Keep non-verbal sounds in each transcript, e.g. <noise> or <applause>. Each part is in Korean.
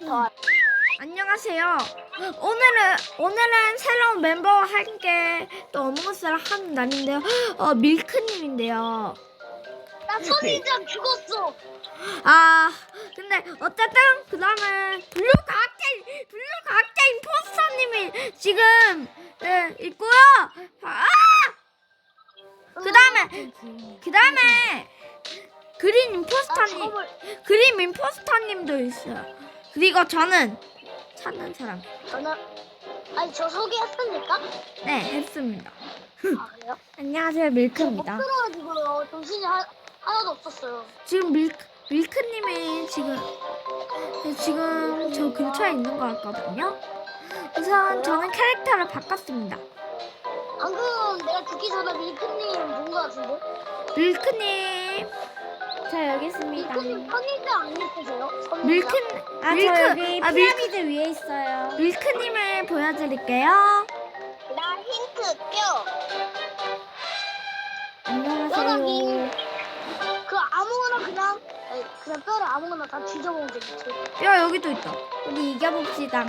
더 안녕하세요. 오늘은 오늘은 새로운 멤버와 함께 또 어몽어스를 하는 날인데요. 어 밀크님인데요. 나 선인장 죽었어. 아 근데 어쨌든 그 다음에 블루 과학자 블루 과학자 임포스터님이 지금 예, 있고요. 아! 그 다음에 그 다음에 그린 나 임포스터님 그린 임포스터님도 있어요. 그리고 저는 찾는 사람. 저는 아니 저 소개했습니까? 네 했습니다. 아 그래요? 안녕하세요 못 밀크입니다. 들어가지고요. 정신이 하, 하나도 없었어요. 지금 밀크 밀크님이 지금 지금 저 근처에 있는 것 같거든요. 우선 저는 캐릭터를 바꿨습니다. 방금 내가 죽기 전에 밀크님 본 거 같은데? 밀크님, 저 여기 있습니다. 밀크님 선인장 안 예쁘세요? 밀크, 아, 밀크, 저 여기 아, 밀크, 피라미드 위에 있어요. 밀크님을 보여드릴게요. 나 힌트 뼈. 안녕하세요. 그 아무거나 그냥 아니, 그냥 뼈를 아무거나 다 뒤져보면 되겠지. 뼈 여기도 있다. 우리 이겨봅시다.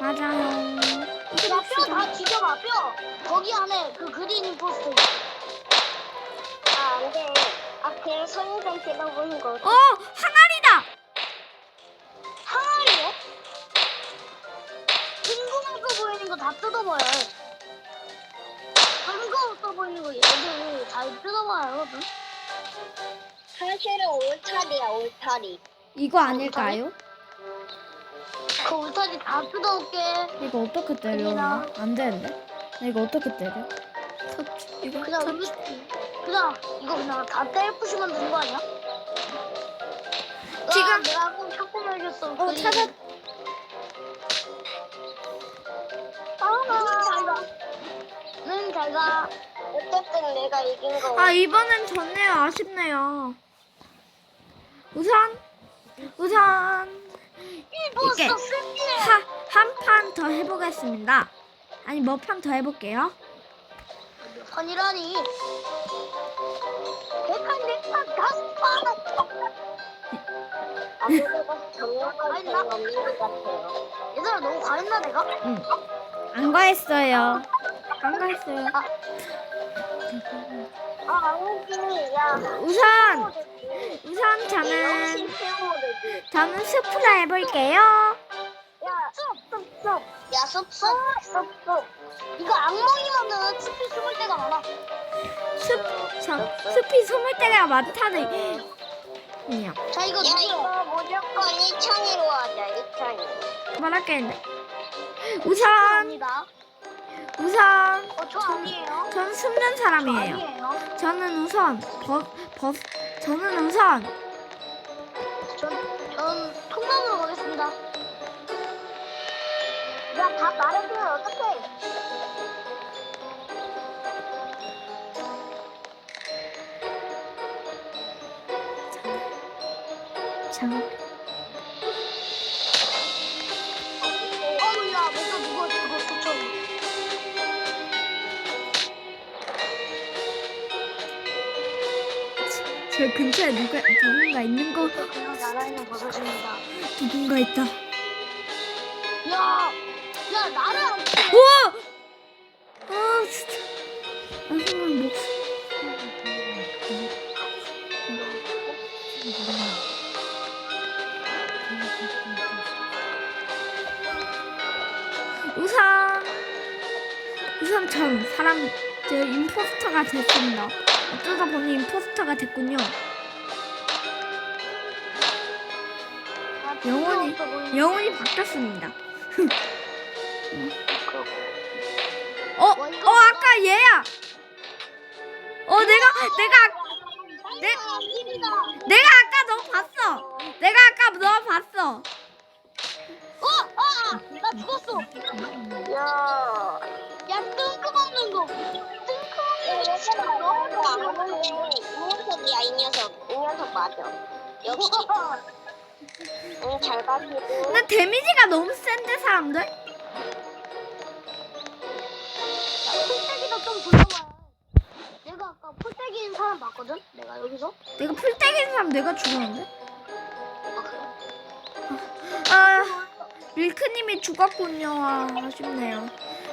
맞아요. 야뼈다 뒤져봐 뼈. 거기 안에 그 그린 포스터. 있어. 아 안 돼. 아 그냥 선인장 찍어보는 거. 어, 항아리다. 항아리요? 뜬금없어 보이는 거 다 뜯어봐요. 뜬금없어 보이는 거 얘들 잘 뜯어봐요, 여러분. 사실은 울타리야, 울타리. 이거 아닐까요? 그 울타리 다 뜯어올게. 이거 어떻게 때려? 안 되는데? 나 이거 어떻게 때려? 터치, 이거 그냥 터치. 울- 그냥 이거 그냥 다 떼부시면 되는 거 아니야? 지금- 아, 내가 꼭 찾고 말겠어. 어, 찾았. 응, 잘 가. 어쨌든 내가 이긴 거. 아 이번엔 졌네요. 아쉽네요. 우선 우선 이렇게 이거 쓸게. 한판 더 해보겠습니다. 아니 뭐판더 해볼게요. 선이라니. 백한 백판 다섯 판. 아무래도 정력할 건 없는 것 같아요. 얘들아 너무 과했나 내가? 응. 안 과했어요. 안 과했어요. 아 아무기 야. 우선 우선 저는 저는 스프를 해볼게요. 야, 숲, 숲, 숲. 야, 숲, 숲, 숲, 숲. 이거 악몽이면은 숲이 숨을 때가 많아. 숲, 저, 숲이 숨을 때가 많다는 그냥 자, 이거 누구야? 무조건 1천이로 하자, 1천이. 말할게 했는데 우선 아니다. 우선 어, 저 아니에요. 전 숨는 저 사람이에요. 아니에요. 저는 우선 버, 버, 저는 우선 전, 전 통나무로 가겠습니다. 야, 다 말해주면 어떡해? 장 어우, 야, 먼저 누가 죽었어, 저. 저 근처에 누가 누군가 있는 거 그냥 나라에는 벗어집니다. 누군가 있다. 야, 야, 안 우와! 임포스터가 됐습니다. 어쩌다 보니 임포스터가 됐군요. 영원히 영혼이 바뀌었습니다. 어, 어 아까 얘야. 어 내가 내가 내- 내가 아까 너 봤어. 내가 아까 너 봤어. 어, 아, 나 죽었어. 야, 야, 뜬금없는 거. 하는데. 이 녀석. 이 녀석 맞아. 역시. 응, 잘 가시고. 근데 데미지가 너무 센데 사람들? 풀떼기도 좀 돌려봐요. 내가 아까 풀떼기인 사람 봤거든? 내가 여기서? 내가 풀떼기는 사람 내가 죽었는데? 아, 그래? 아 밀크님이 죽었군요. 아, 아쉽네요.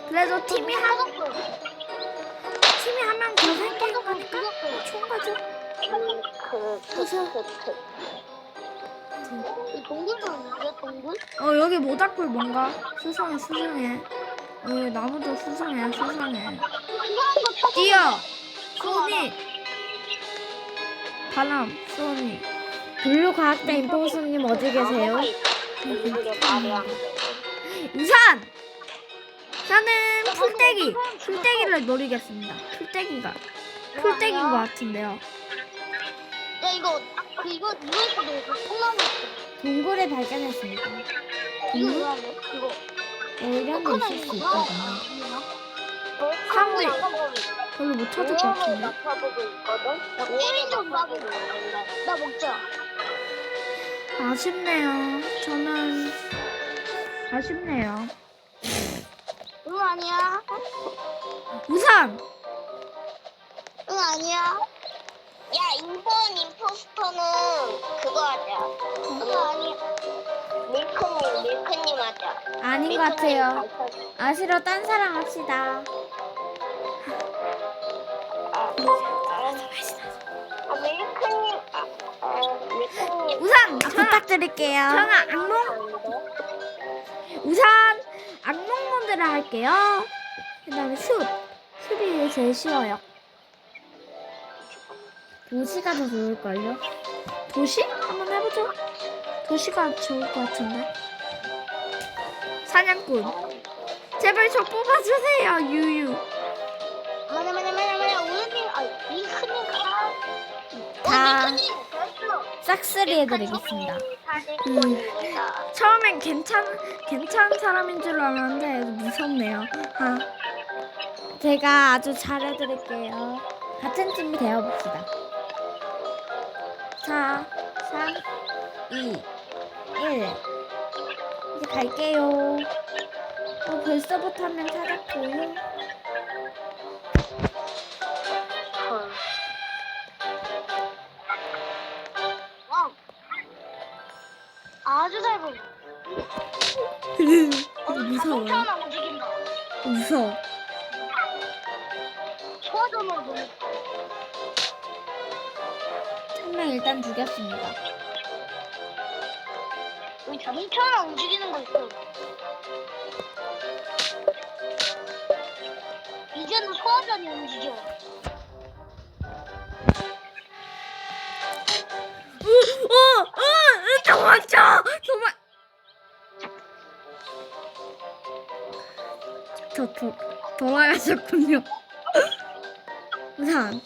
그래도 팀이 한한명 더 생긴 거니까 좋은 거죠. 이 동굴? 어 여기 모닥불 뭔가 수상해 수상해. 어 나무도 수상해 수상해. 뛰어 소니 바람 소니 블루 과학자 임포스님 어디 계세요? <laughs> 우산 저는 풀떼기 풀떼기를 노리겠습니다. 풀떼기가 풀떼기인 것 같은데요. 야 이거 그 이거 이거 있어 이거 콩나물 동굴을 발견했습니다. 이거 왜안 해? 이거 어, 이런 데 있을 수 있거든요. 상대. 별로 못 찾을 것 같은데. 맡아보고 있거든. 나 꼬리 좀 봐보고 있는데. 나 먹자. 아쉽네요. 저는 아쉽네요. 응 아니야. 우산 응 아니야. 야 인본 임포스터는 그거 하자. 응 아니야. 밀크님 밀크님 하자. 아닌 것 같아요. 아시러 딴 사람 합시다. 아, 밀크님. 아, 아, 밀크님. 우산 아, 저는 부탁드릴게요. 저는 악몽 우산 모드를 할게요. 그 다음에 숲 숲이 제일 쉬워요. 도시가 더 좋을걸요? 도시 한번 해보죠. 도시가 좋을 것 같은데. 사냥꾼 제발 저 뽑아주세요 유유. 맞아 맞아 맞아 맞아. 오늘님 아 밀크님 가. 다. 어. 싹쓸이 해드리겠습니다. 음. 처음엔 괜찮 괜찮은 사람인 줄 알았는데 무섭네요. 아. 제가 아주 잘해드릴게요. 같은 팀이 되어봅시다. 4, 3, 2, 1. 이제 갈게요. 어, 벌써부터 한명 찾았고요. 아주 잘 보여. 어. 자동차 하나 움직인다. 무서워. 소화전으로 보내. 한 명 일단 죽였습니다. 자동차 하나 움직이는 도, 돌아가셨군요. 우선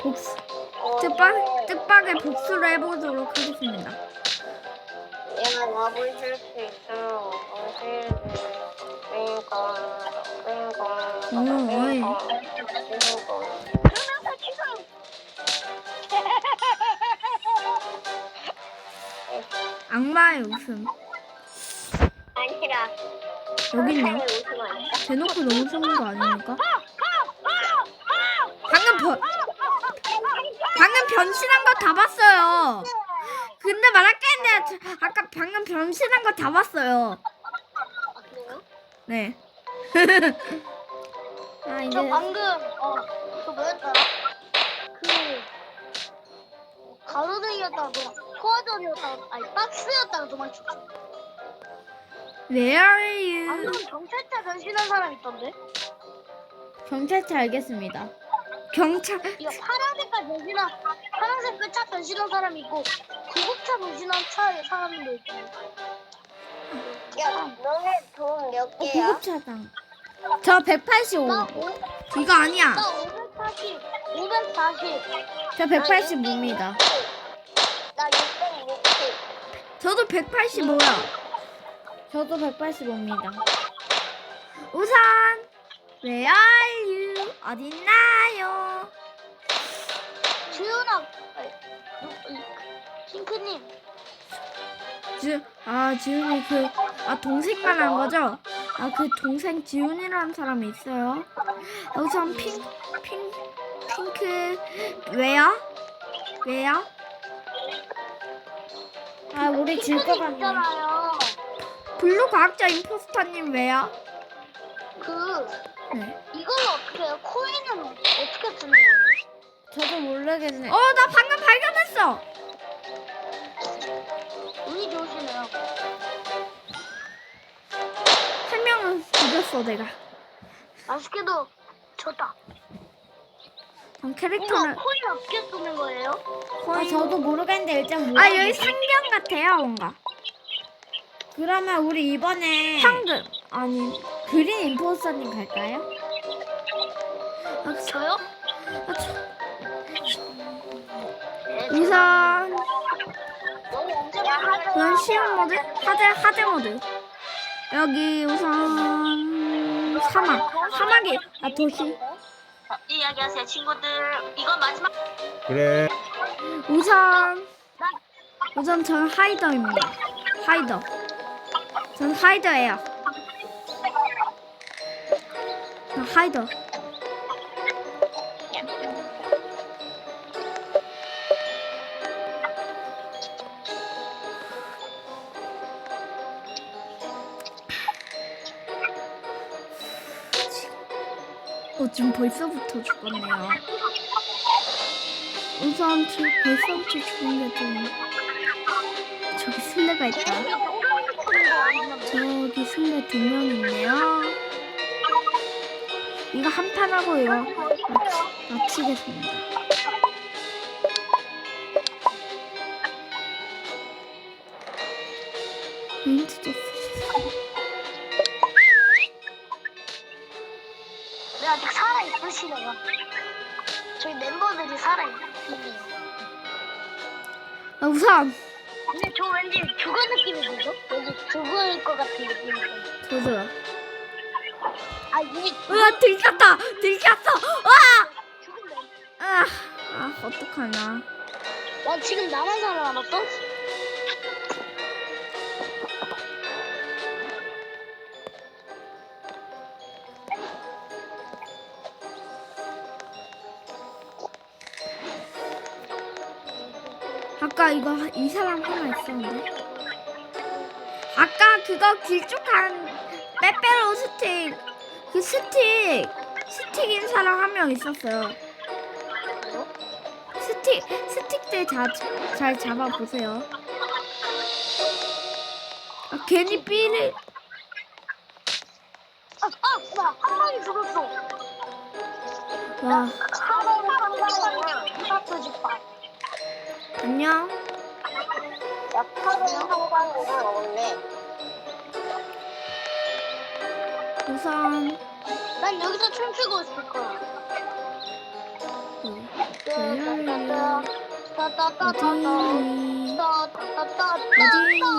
복수 뜻밖 뜻밖의 복수를 해보도록 하겠습니다. 얘가 마블 쓸수 있어. 그러니까, 그러니까, 음, 어이. 그러면서 지금 악마의 웃음. 아니라 여기네. 웃음 아니야? 대놓고 너무 쏘는 거 아닙니까? 방금 변 방금 변신한 거 다 봤어요. 근데 말할 게 있네. 저- 아까 방금 변신한 거 다 봤어요. 네. <laughs> 아, 이제 저 방금 어그 뭐였더라? 그 가로등이었다가 도망, 소화전이었다가 아니 박스였다가 도망쳤어. Where are you? 방금 경찰차 변신한 사람 있던데? 경찰차 알겠습니다. 경찰 이거 파란 색깔 변신한 파란색 끝차 변신한 사람 있고 구급차 변신한 차 사람도 있고. 야, 너네 돈 몇 어, 구급차장. 저나 185. 오, 이거 아니야. 나 540, 540. 저 185입니다. 나 660. 저도 185야. 저도 185입니다. 우산 Where are you? 어딨나요? 누- 이- 핑크님. 지, 아 지훈이 그 아 동생만 한 거죠? 아 그 동생 지훈이라는 사람이 있어요. 아, 우선 핑, 핑, 핑크 왜요? 왜요? 아, 우리 질것 핑크님 같네. 있잖아요. 블루 과학자 임포스터님 왜요? 그 네. 이걸로 어떻게 해요? 코인은 어떻게 쓰는 거예요? 저도 모르겠네. 어, 나 방금 발견했어. 운이 좋으시네요. 한 명은 죽였어, 내가. 아쉽게도 졌다. 전 이거 캐릭터를. 코인 어떻게 쓰는 거예요? 아, 저도 모르겠는데 일단 아, 모르겠 여기 상점 같아요, 뭔가. 그러면 우리 이번에 황금. 아니, 그린 임포스터님 갈까요? 아, 저요? 아, 저, 네, 우선, 너무 언제 하자. 우선 쉬운 모드? 하드, 하드 모드. 여기 우선, 사막. 사막이, 아, 도시. 이야기하세요 친구들. 이건 마지막. 그래. 우선, 우선 저는 하이더입니다. 하이더. 전 하이더예요. 전 하이더. 어, 지금 벌써부터 죽었네요. 우선 저 벌써부터 죽은 게 좀 저기 술래가 있다. 저기 술래 두명 있네요. 이거 한 판 하고 이거 마치, 마치겠습니다. 인트도 네 아직 살아 있으시네요. 저희 멤버들이 살아 있네요. 아, 우선 근데 저 왠지 죽은 느낌이 들죠? 왠지 죽을 것 같은 느낌이 들죠. 저도요. 아 이미 으아 들켰다 들켰어. 와. 죽은데. 아, 아 어떡하나. 나 지금 나만 살아남았어? 이거 이 사람 하나 있었는데. 아까 그거 길쭉한 빼빼로 스틱 그 스틱 스틱인 사람 한 명 있었어요. 스틱 스틱들 자, 잘 잡아 보세요. 아, 괜히 삐를 아, 아, 뭐야, 한 마리 죽었어. 와. 어, 따, 어디 따따따따따.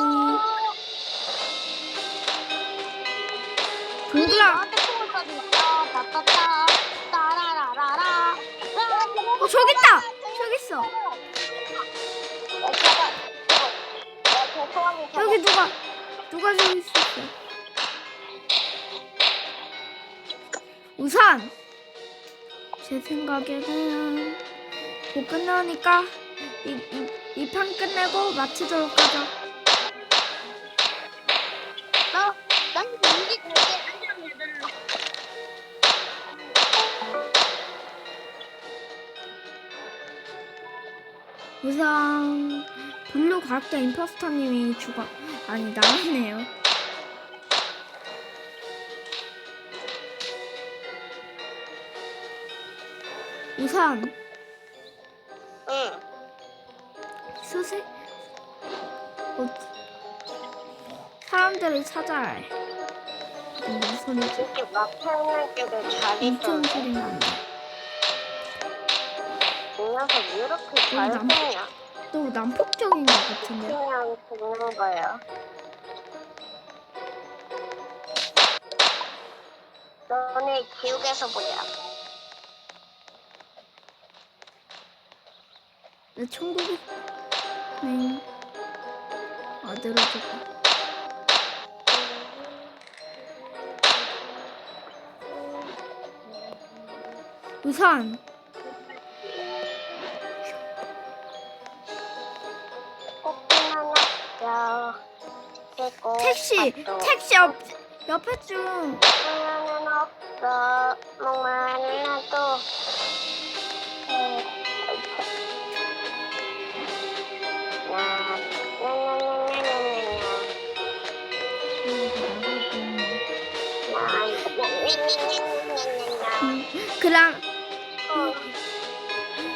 어디 동그라 나한테 춤을 춰주니까 따따따, 따라라라라. 어 저기 있다. 저기 있어 여기 누가 누가 저기 있었어? 우선 제 생각에는 뭐 끝나니까 이판 끝내고 마치도록 하죠 나, 난 연기 되게 우선 블루 과학자 임포스터님이 죽어. 아니 나왔네요. 우선 응. 수세? 어, 사람들을 찾아야 해. 무슨 소리지? 이렇게 엄청 소리가 난다 왜 이렇게 잘 남- 잘생냐? 또 난폭적인 것 같은데. 거예요. 너네 기억에서 보자. 내 천국에? 네. 아들을 줬다 우선 택시 택시 옆 옆에 좀 나도 그럼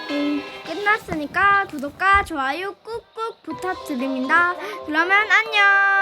음, 끝났으니까 구독과 좋아요 꾹꾹 부탁드립니다. 그러면 안녕.